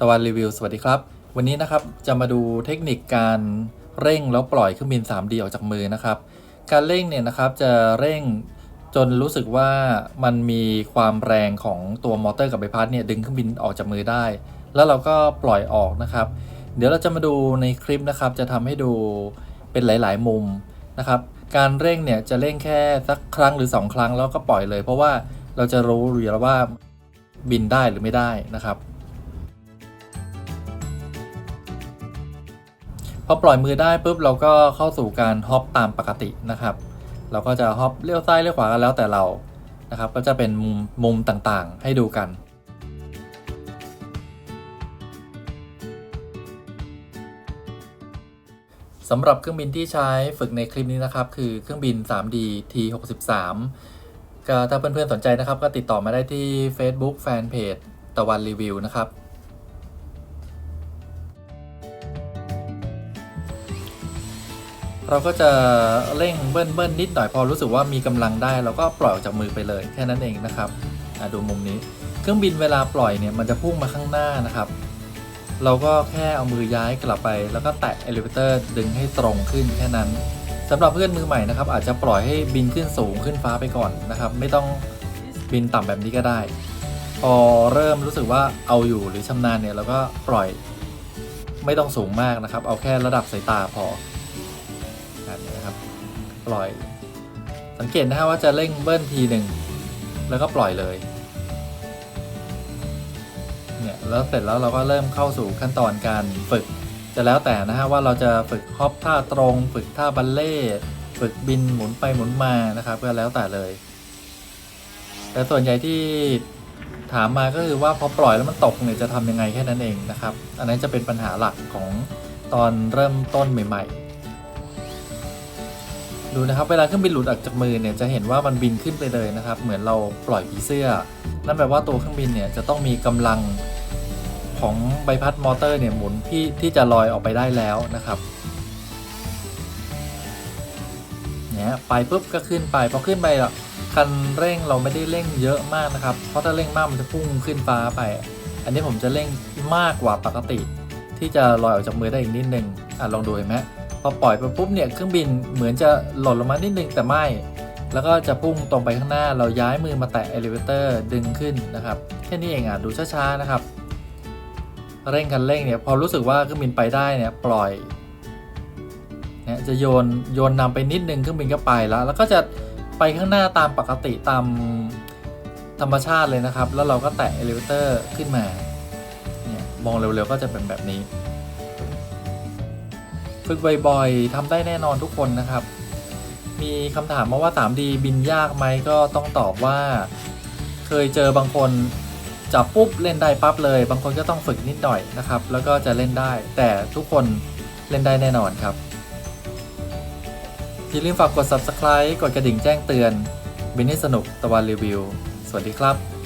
ตะวันรีวิวสวัสดีครับ วันนี้นะครับจะมาดูเทคนิคการเร่งแล้วปล่อยเครื่องบิน 3D ออกจากมือนะครับ การเร่งเนี่ยนะครับจะเร่งจนรู้สึกว่ามันมีความแรงของตัวมอเตอร์กับใบพัดเนี่ยดึงเครื่องบินออกจากมือได้ แล้วเราก็ปล่อยออกนะครับ เดี๋ยวเราจะมาดูในคลิปนะครับ จะทำให้ดูเป็นหลาย ๆ มุมนะครับ การเร่งเนี่ยจะเร่งแค่สักครั้งหรือ 2 ครั้งแล้วก็ปล่อยเลย เพราะว่าเราจะรู้อยู่แล้วว่าบินได้หรือไม่ได้นะครับ พอปล่อยมือได้ปุ๊บเราก็เข้าสู่การฮอปตามปกตินะครับ เราก็จะฮอปเลี้ยวซ้ายเลี้ยวขวากันแล้วแต่เรานะครับ ก็จะเป็นมุมมุมต่างๆ ให้ดูกันสำหรับเครื่องบินที่ใช้ฝึกในคลิปนี้นะครับ คือเครื่องบิน 3D T63 ก็ถ้าเพื่อนๆสนใจนะครับ ก็ติดต่อมาได้ที่ Facebook Fanpage ตะวันรีวิวนะครับ เราก็จะเร่งเบิ้ลเบิ้ลนิดหน่อยพอรู้สึกว่ามีกำลังได้ เราก็ปล่อยออกจากมือไปเลยแค่นั้นเองนะครับดูมุมนี้ เครื่องบินเวลาปล่อยเนี่ยมันจะพุ่งมาข้างหน้านะครับ เราก็แค่เอามือย้ายกลับไป แล้วก็แตะเอลิเวเตอร์ดึงให้ตรงขึ้นแค่นั้นสำหรับเพื่อนมือใหม่นะครับ อาจจะปล่อยให้บินขึ้นสูงขึ้นฟ้าไปก่อนนะครับ ไม่ต้องบินต่ำแบบนี้ก็ได้ พอเริ่มรู้สึกว่าเอาอยู่หรือชำนาญเนี่ยเราก็ปล่อยไม่ต้องสูงมากนะครับ เอาแค่ระดับสายตาพอ แบบนี้นะครับ ปล่อย สังเกตนะฮะว่าจะเร่งเบิ้ลทีหนึ่งแล้วก็ปล่อยเลยเนี่ยแล้วเสร็จแล้วเราก็เริ่มเข้าสู่ขั้นตอนการฝึก จะแล้วแต่นะฮะว่าเราจะฝึกฮอปท่าตรง ฝึกท่าบัลเล่ต์ฝึกบินหมุนไปหมุนมานะครับ ก็แล้วแต่เลย แต่ส่วนใหญ่ที่ถามมาก็คือว่าพอปล่อยแล้วมันตกเนี่ยจะทำยังไงแค่นั้นเองนะครับ อันนั้นจะเป็นปัญหาหลักของตอนเริ่มต้นใหม่ ๆ ดูนะครับ เวลาเครื่องบินหลุดออกจากมือเนี่ยจะเห็นว่ามันบินขึ้นไปเลยนะครับ เหมือนเราปล่อยผีเสื้อ นั่นแปลว่าตัวเครื่องบินเนี่ยจะต้องมีกำลังของใบพัดมอเตอร์เนี่ยหมุนที่ที่จะลอยออกไปได้แล้วนะครับเนี่ยไปปุ๊บก็ขึ้นไปพอขึ้นไปอะคันเร่งเราไม่ได้เร่งเยอะมากนะครับ เพราะถ้าเร่งมากมันจะพุ่งขึ้นฟ้าไป อันนี้ผมจะเร่งมากกว่าปกติ ที่จะลอยออกจากมือได้อีกนิดนึงอะลองดูเห็นไหม พอปล่อยไปปุ๊บเนี่ยเครื่องบินเหมือนจะหล่นลงมานิดนึงแต่ไม่ แล้วก็จะพุ่งตรงไปข้างหน้าเราย้ายมือมาแตะเอลิเวเตอร์ดึงขึ้นนะครับแค่นี้เองอะดูช้าๆนะครับ เร่งคันเร่งเนี่ยพอรู้สึกว่าเครื่องบินไปได้เนี่ยปล่อยเนี่ยจะโยนโยนนำไปนิดนึงเครื่องบินก็ไปแล้ว แล้วก็จะไปข้างหน้าตามปกติตามธรรมชาติเลยนะครับ แล้วเราก็แตะเอลิเวเตอร์ขึ้นมาเนี่ยมองเร็วๆก็จะเป็นแบบนี้ ฝึกบ่อยๆทำได้แน่นอนทุกคนนะครับ มีคำถามมาว่า 3D บินยากไหมก็ต้องตอบว่า เคยเจอบางคนจับปุ๊บเล่นได้ปั๊บเลย บางคนก็ต้องฝึกนิดหน่อยนะครับ แล้วก็จะเล่นได้ แต่ทุกคนเล่นได้แน่นอนครับ อย่าลืมฝากกด subscribe กดกระดิ่งแจ้งเตือน บินให้สนุกตะวันรีวิว สวัสดีครับ